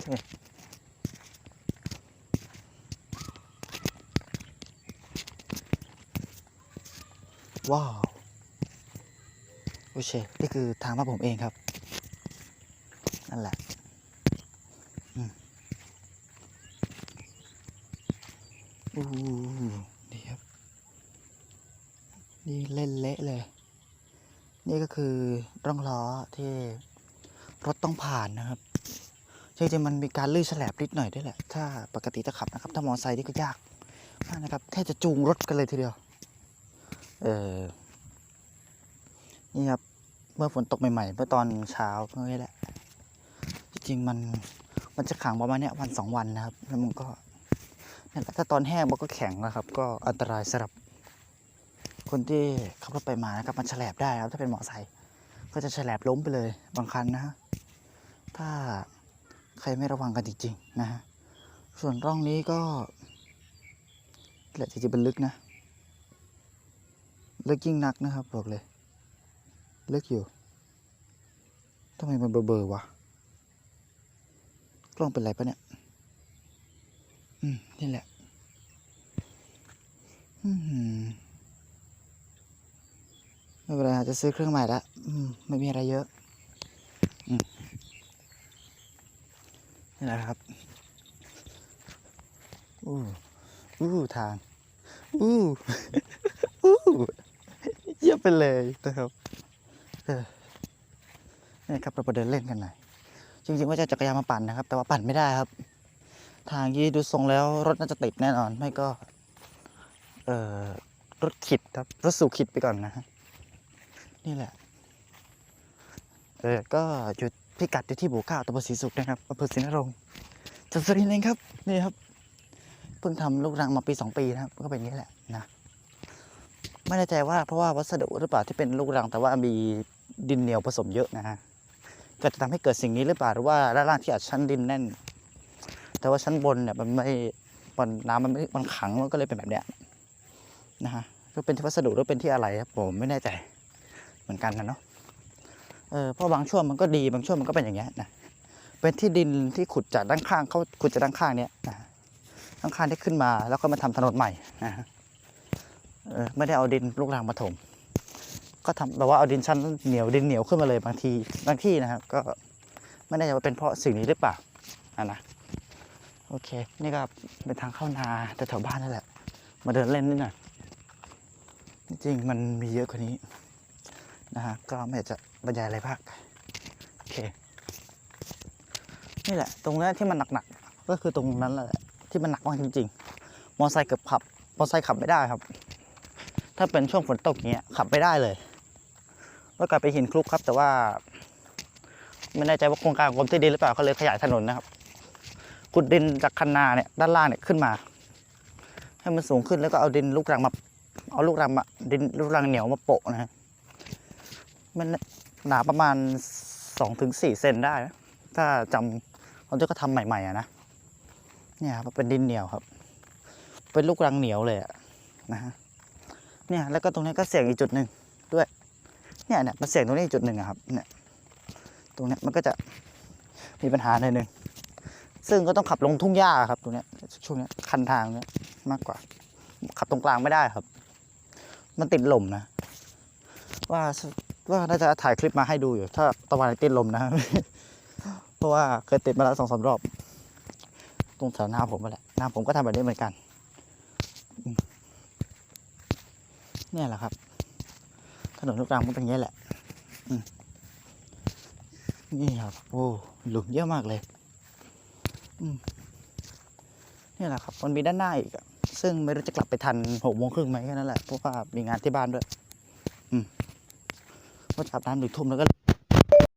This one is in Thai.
ว้าวโอเคนี่คือทางมาผมเองครับ นั่นแหละอืมอู้นี่ครับ นี่เล่นเละเลย นี่ก็คือร่องล้อที่รถต้องผ่านนะครับ จริงๆมันมีการลื่นฉลบนิดหน่อยด้วยแหละ ถ้าปกติจะขับนะครับ ถ้ามอเตอร์ไซค์นี่ก็ยากมากนะครับแค่จะจูงรถกันเลยทีเดียว เออ นี่ครับ เมื่อฝนตกใหม่ๆ เมื่อตอนเช้าเมื่อนี้แหละ จริงๆมัน มันจะขังประมาณเนี้ยวันสองวันนะครับ แล้วมันก็นั่นแหละถ้าตอนแห้งมันก็แข็งนะครับ ก็อันตรายสำหรับ คนที่ขับรถไปมานะครับ มันแฉลบได้ครับ ถ้าเป็นมอเตอร์ไซค์ ก็จะแฉลบล้มไปเลย บางคันนะฮะ ถ้า ใครไม่ระวังกันจริงๆนะฮะ ส่วนร่องนี้ก็แหละจริงๆเป็นลึกนะ ลึกยิ่งนักนะครับบอกเลย ลึกอยู่ทำไมมันเบลอๆวะ กล้องเป็นไรปะเนี่ย อืม นี่แหละ อืมไม่เป็นไรจจะซื้อเครื่องใหม่ละ อืม ไม่มีอะไรเยอะ อืม นี่แหละครับ อู้อู้ทาง อู้อู้เยี่ยมไปเลยนะครับเออนี่ครับเราไปเดินเล่นกันหน่อยจริงๆว่าจะจักรยานมาปั่นนะครับ แต่ว่าปั่นไม่ได้ครับ ทางยี่ดูทรงแล้วรถน่าจะติดแน่นอน ไม่ก็ เอ่อรถขิดครับรถสู่ขิดไปก่อนนะฮะนี่แหละเออก็อยู่ พิกัดอยู่ที่หมู่เก้าตำบลศรีสุขนะครับอำเภอศรีนรงค์จังหวัดสุรินทร์เองครับนี่ครับเพิ่งทำลูกรังมาปีสองปีนะครับก็เป็นอย่างนี้แหละนะไม่แน่ใจว่าเพราะว่าวัสดุหรือเปล่าที่เป็นลูกรังแต่ว่ามีดินเหนียวผสมเยอะนะฮะก็จะทำให้เกิดสิ่งนี้หรือเปล่าหรือว่าด้านล่างที่อาจชั้นดินแน่น แต่ว่าชั้นบนเนี่ยมันไม่มันน้ำมันไม่มันขังมันก็เลยเป็นแบบเนี้ยนะฮะก็เป็นที่วัสดุหรือเป็นที่อะไรครับผมไม่แน่ใจเหมือนกันนะเนาะ เออเพราะบางช่วงมันก็ดีบางช่วงมันก็เป็นอย่างเงี้ยนะเป็นที่ดินที่ขุดจากด้านข้างเขาขุดจากด้านข้างเนี้ยนะด้านข้างที่ขึ้นมาแล้วก็มาทำถนนใหม่นะฮะเออไม่ได้เอาดินลูกรังมาถม ก็ทำแบบว่าเอาดินชั้นเหนียวดินเหนียวขึ้นมาเลยบางทีบางที่นะครับ ก็ไม่แน่ใจว่าเป็นเพราะสิ่งนี้หรือเปล่าอะนะโอเค นี่ก็เป็นทางเข้านาแต่แถวบ้านนั่นแหละ มาเดินเล่นนิดหน่อยจริงๆมันมีเยอะกว่านี้ นะฮะก็ไม่อยากจะบรรยายอะไรมากโอเค นี่แหละ ตรงนี้ที่มันหนักๆก็คือตรงนั้นแหละที่มันหนักมากจริง ๆ มอไซค์เกือบขับ มอไซค์ขับไม่ได้ครับ ถ้าเป็นช่วงฝนตกอย่างเงี้ยขับไม่ได้เลยก็กลายเป็นหินคลุกครับ แต่ว่า ไม่แน่ใจว่าโครงการของกรมที่ดินหรือเปล่าเขาเลยขยายถนนนะครับขุดดินจากคันนาเนี่ยด้านล่างเนี่ยขึ้นมา ให้มันสูงขึ้นแล้วก็เอาดินลูกรังมาเอาลูกรังมาดินลูกรังเหนียวมาโปะนะฮะ มันหนาประมาณสองถึงสี่เซนได้นะถ้าจำตอนที่เขาทำใหม่ๆอะนะเนี่ยครับเป็นดินเหนียวครับ เป็นลูกรังเหนียวเลยอะนะฮะเนี่ยแล้วก็ตรงนี้ก็เสี่ยงอีกจุดหนึ่งด้วย เนี่ยเนี่ยมันเสี่ยงตรงนี้อีกจุดหนึ่งครับเนี่ยตรงนี้มันก็จะมีปัญหาหน่อยหนึ่งซึ่งก็ต้องขับลงทุ่งหญ้าครับตรงนี้ช่วงนี้คันทางเนี้ยมากกว่า ขับตรงกลางไม่ได้ครับ มันติดหล่มนะ ว่า ว่าน่าจะถ่ายคลิปมาให้ดูอยู่ ถ้าตะวันติดลมนะเพราะว่าเคยติดมาแล้วสองสามรอบ ตรงแถวหน้าผมมาแหละหน้าผมก็ทำแบบนี้เหมือนกันเนี่ยแหละครับ ถนนลูกรังมันเป็นอย่างนี้แหละนี่ครับ โอ้หลุมเยอะมากเลยนี่แหละครับ มันมีด้านหน้าอีกซึ่งไม่รู้จะกลับไปทันหกโมงครึ่งไหมแค่นั้นแหละเพราะว่ามีงานที่บ้านด้วย ก็จะอาบน้ำหนึ่งทุ่มแล้วก็